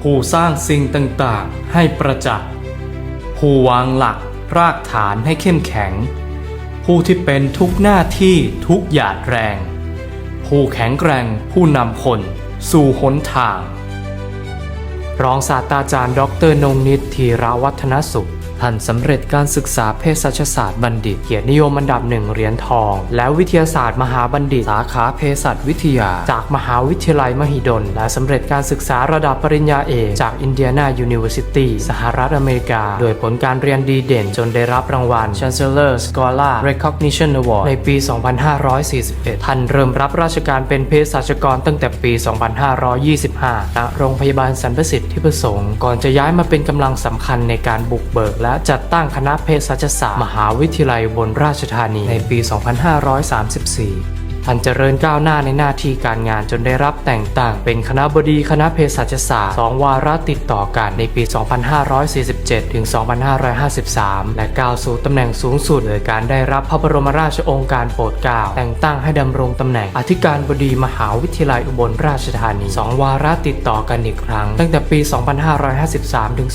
ผู้สร้างสิ่งต่างๆ ให้ประจักษ์ ผู้วางหลักรากฐานให้เข้มแข็ง ผู้ที่เป็นทุกหน้าที่ทุกหยาดแรง ผู้แข็งแกร่งผู้นำคนสู่หนทาง รองศาสตราจารย์ดอกเตอรนงนิตธีรวัฒนสุข ท่านสำเร็จการศึกษาเภสัชศาสตร์บัณฑิต เกียรตินิยมอันดับหนึ่งเหรียญทอง และวิทยาศาสตร์มหาบัณฑิต สาขาเภสัชวิทยา จากมหาวิทยาลัยมหิดล และสำเร็จการศึกษาระดับปริญญาเอกจากอินเดียนายูนิเวอร์ซิตี้สหรัฐอเมริกา โดยผลการเรียนดีเด่นจนได้รับรางวัล Chancellor Scholar Recognition Award ในปี 2541 ท่านเริ่มรับราชการเป็นเภสัชกรตั้งแต่ปี 2525ณโรงพยาบาลสรรพสิทธิประสงค์ก่อนจะย้ายมาเป็นกำลังสำคัญในการบุกเบิกและจัดตั้งคณะเภสัชศาสตร์ มหาวิทยาลัยบนราชธานีในปี 2534 ท่านเจริญก้าวหน้าในหน้าที่การงานจนได้รับแต่งตั้งเป็นคณะบดีคณะเภสัชศาสตร์สองวาระติดต่อกันในปี 2547 ถึง 2553 และก้าวสู่ตำแหน่งสูงสุดโดยการได้รับพระบรมราชโองการโปรดเกล้าแต่งตั้งให้ดำรงตำแหน่งอธิการบดีมหาวิทยาลัยอุบลราชธานีสองวาระติดต่อกันอีกครั้ง ตั้งแต่ปี 2553 ถึง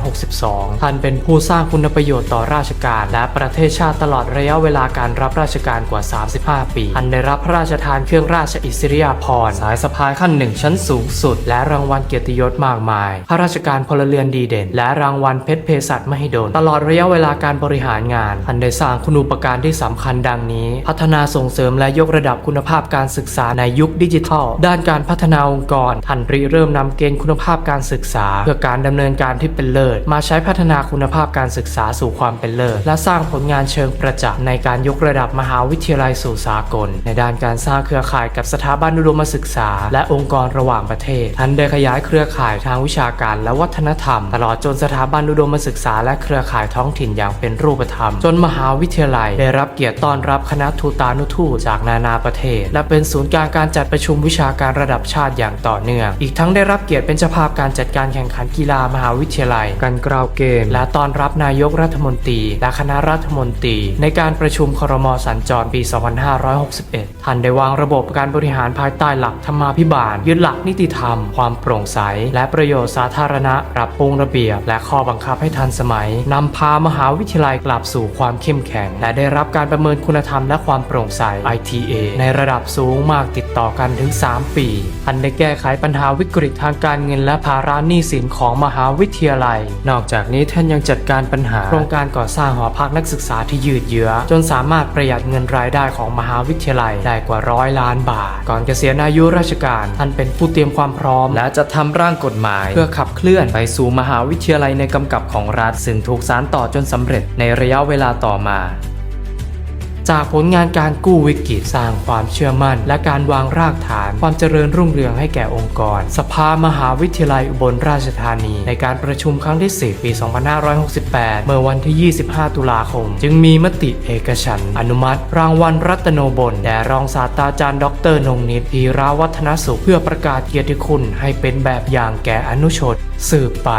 2562 ท่านเป็นผู้สร้างคุณประโยชน์ต่อราชการ และประเทศชาติตลอดระยะเวลาการรับราชการกว่า 35 ปีท่านได้รับพระราชทานเครื่องราชอิสริยาภรณ์สายสะพายขั้นหนึ่งชั้นสูงสุด และรางวัลเกียรติยศมากมายพระราชการพลเรือนดีเด่น และรางวัลเพชรเภสัชมหิดล ตลอดระยะเวลาการบริหารงานท่านได้สร้างคุณูปการที่สำคัญดังนี้ พัฒนาส่งเสริมและยกระดับคุณภาพการศึกษาในยุคดิจิทัล ด้านการพัฒนาองค์กรท่านริเริ่มนำเกณฑ์คุณภาพการศึกษา เพื่อการดำเนินการที่เป็นเลิศ มาใช้พัฒนาคุณภาพการศึกษาสู่ความเป็นเลิศ และสร้างผลงานเชิงประจักษ์ในการยกระดับมหาวิทยาลัยสู่สากลในด้านการสร้างเครือข่ายกับสถาบันอุดมศึกษา และองค์กรระหว่างประเทศท่านได้ขยายเครือข่ายทางวิชาการและวัฒนธรรม ตลอดจนสถาบันอุดมศึกษา และเครือข่ายท้องถิ่นอย่างเป็นรูปธรรม จนมหาวิทยาลัย ได้รับเกียรติต้อนรับคณะทูตานุทูตจากนานาประเทศ และเป็นศูนย์กลางการจัดประชุมวิชาการระดับชาติอย่างต่อเนื่อง อีกทั้งได้รับเกียรติเป็นเจ้าภาพการจัดการแข่งขันกีฬามหาวิทยาลัย การกราวเกม และต้อนรับนายกรัฐมนตรี และคณะรัฐมนตรี ในการประชุมครมสัญจรปี2561ท่านได้วางระบบการบริหารภายใต้หลักธรรมาภิบาล ยึดหลักนิติธรรม ความโปร่งใส และประโยชน์สาธารณะ ปรับปรุงระเบียบ และข้อบังคับให้ทันสมัยนำพามหาวิทยาลัยกลับสู่ความเข้มแข็ง และได้รับการประเมินคุณธรรมและความโปร่งใส ITA ในระดับสูงมากติดต่อกันถึง 3 ปีท่านได้แก้ไขปัญหาวิกฤตทางการเงินและภาระหนี้สินของมหาวิทยาลัย นอกจากนี้ท่านยังจัดการปัญหาโครงการก่อสร้างหอพักนักศึกษาที่ยืดเยื้อ จนสามารถประหยัดเงินรายได้ของมหาวิทยาลัยได้กว่าร้อยล้านบาท ก่อนเกษียณอายุราชการ ท่านเป็นผู้เตรียมความพร้อม และจะทำร่างกฎหมาย เพื่อขับเคลื่อนไปสู่มหาวิทยาลัยในกำกับของรัฐ ซึ่งถูกสานต่อจนสำเร็จในระยะเวลาต่อมา จากผลงานการกู้วิกฤตสร้างความเชื่อมั่น และการวางรากฐานความเจริญรุ่งเรืองให้แก่องค์กร สภามหาวิทยาลัยอุบลราชธานี ในการประชุมครั้งที่ 10 ปี 2568 เมื่อวันที่ 25 ตุลาคม จึงมีมติเอกฉันอนุมัติ รางวัลรัตโนบลแด่รองศาสตราจารย์ ดรนงนิตธีราวัฒนสุข เพื่อประกาศเกียรติคุณให้เป็นแบบอย่างแก่อนุชนสืบไป